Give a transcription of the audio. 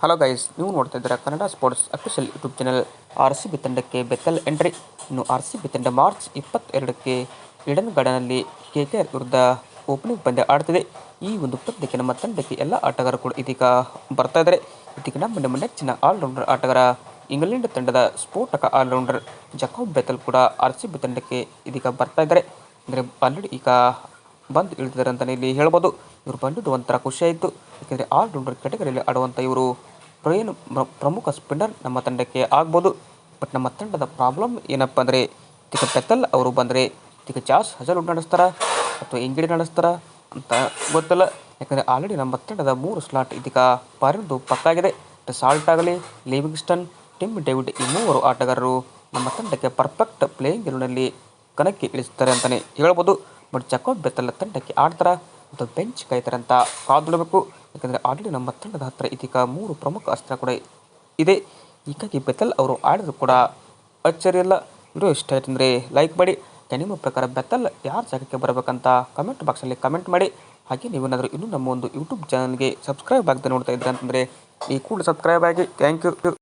Hello guys ನೀವು ನೋಡ್ತಾ ಇದ್ದೀರಾ Kannada sports official YouTube channel R C B ತಂಡಕ್ಕೆ ಬೆತ್ತಲ್ ಎಂಟ್ರಿ ಇನ್ನು ಆರ್ ಸಿ ಬಿ ತಂಡ ಮಾರ್ಚ್ ಇಪ್ಪತ್ತೆರಡಕ್ಕೆ ಈಡನ್ ಗಾರ್ಡನಲ್ಲಿ ಕೆ ಕೆ ಆರ್ ವಿರುದ್ಧ ಓಪನಿಂಗ್ ಪಂದ್ಯ ಆಡ್ತಿದೆ. ಈ ಒಂದು ಪಂದ್ಯಕ್ಕೆ ನಮ್ಮ ತಂಡಕ್ಕೆ ಎಲ್ಲ ಆಟಗಾರರು ಕೂಡ ಇದೀಗ ಬರ್ತಾ ಇದ್ದಾರೆ ಇದೀಗ ನಮ್ಮ ನಮ್ಮ ನೆಚ್ಚಿನ ಆಲ್ರೌಂಡರ್ ಆಟಗಾರ ಇಂಗ್ಲೆಂಡ್ ತಂಡದ ಸ್ಫೋಟಕ ಆಲ್ರೌಂಡರ್ ಜಕೋಬ್ ಬೆತಲ್ ಕೂಡ ಆರ್ ಸಿ ಬಿ ತಂಡಕ್ಕೆ ಇದೀಗ ಬರ್ತಾ ಇದ್ದಾರೆ ಅಂದರೆ ಆಲ್ರೆಡಿ ಈಗ ಬಂದು ಇಳಿದಿದ್ದಾರೆ ಅಂತಲೇ ಇಲ್ಲಿ ಹೇಳ್ಬೋದು. ಇವರು ಬಂದಿದ್ದು ಒಂಥರ ಖುಷಿಯಾಯಿತು ಏಕೆಂದರೆ ಆಲ್ ರೌಂಡರ್ ಕ್ಯಾಟಗರಿಯಲ್ಲಿ ಆಡುವಂಥ ಇವರು ಪ್ರೇನ್ ಪ್ರ- ಪ್ರಮುಖ ಸ್ಪಿನ್ನರ್ ನಮ್ಮ ತಂಡಕ್ಕೆ ಆಗ್ಬೋದು. ಬಟ್ ನಮ್ಮ ತಂಡದ ಪ್ರಾಬ್ಲಮ್ ಏನಪ್ಪ ಅಂದರೆ ಇದಕ್ಕೆ ಪೆತ್ತಲ್ ಅವರು ಬಂದರೆ ತಿಕ ಜಾಸ್ ಹಜಲ್ವುಡ್ ನಡೆಸ್ತಾರ ಅಥವಾ ಇಂಗಿಡಿ ನಡೆಸ್ತಾರ ಅಂತ ಗೊತ್ತಿಲ್ಲ. ಯಾಕಂದರೆ ಆಲ್ರೆಡಿ ನಮ್ಮ ತಂಡದ ಮೂರು ಸ್ಲಾಟ್ ಇದೀಗ ಪಾರಿದು ಪಕ್ಕಾಗಿದೆ ಸಾಲ್ಟ್ ಆಗಲಿ ಲಿವಿಂಗ್ಸ್ಟನ್ ಟಿಮ್ ಡೇವಿಡ್ ಈ ಮೂವರು ಆಟಗಾರರು ನಮ್ಮ ತಂಡಕ್ಕೆ ಪರ್ಫೆಕ್ಟ್ ಪ್ಲೇಯಿಂಗ್ ಗೆಲುವಿನಲ್ಲಿ ಕಣಕ್ಕೆ ಇಳಿಸ್ತಾರೆ ಅಂತಲೇ ಹೇಳ್ಬೋದು. ಬಟ್ ಜಕೋಬ್ ಬೆತ್ತಲ್ಲ ತಂಡಕ್ಕೆ ಆಡ್ತಾರ. ಮತ್ತು ಬೆಂಚ್ ಕಾಯ್ತಾರೆ ಅಂತ ಕಾದುಡಬೇಕು ಯಾಕಂದರೆ ಆಲ್ರೆಡಿ ನಮ್ಮ ತಂಡದ ಹತ್ತಿರ ಇದೀಗ ಮೂರು ಪ್ರಮುಖ ಅಸ್ತ್ರ ಕೂಡ ಇದೆ. ಹೀಗಾಗಿ ಬೆತ್ತಲ್ ಅವರು ಆಡಿದ್ರು ಕೂಡ ಅಚ್ಚರಿ ಇಲ್ಲ ವಿಡಿಯೋ ಇಷ್ಟ ಆಯ್ತು ಅಂದರೆ ಲೈಕ್ ಮಾಡಿ. ನಿಮ್ಮ ಪ್ರಕಾರ ಬೆತ್ತಲ್ ಯಾರ ಜಾಗಕ್ಕೆ ಬರಬೇಕಂತ ಕಮೆಂಟ್ ಬಾಕ್ಸಲ್ಲಿ ಕಮೆಂಟ್ ಮಾಡಿ. ಹಾಗೆ ನೀವೇನಾದರೂ ಇನ್ನೂ ನಮ್ಮ ಒಂದು ಯೂಟ್ಯೂಬ್ ಚಾನಲ್ಗೆ ಸಬ್ಸ್ಕ್ರೈಬ್ ಆಗದೆ ನೋಡ್ತಾ ಇದ್ರೆ ಅಂತಂದರೆ ಈ ಕೂಡ ಸಬ್ಸ್ಕ್ರೈಬ್ ಆಗಿ. Thank you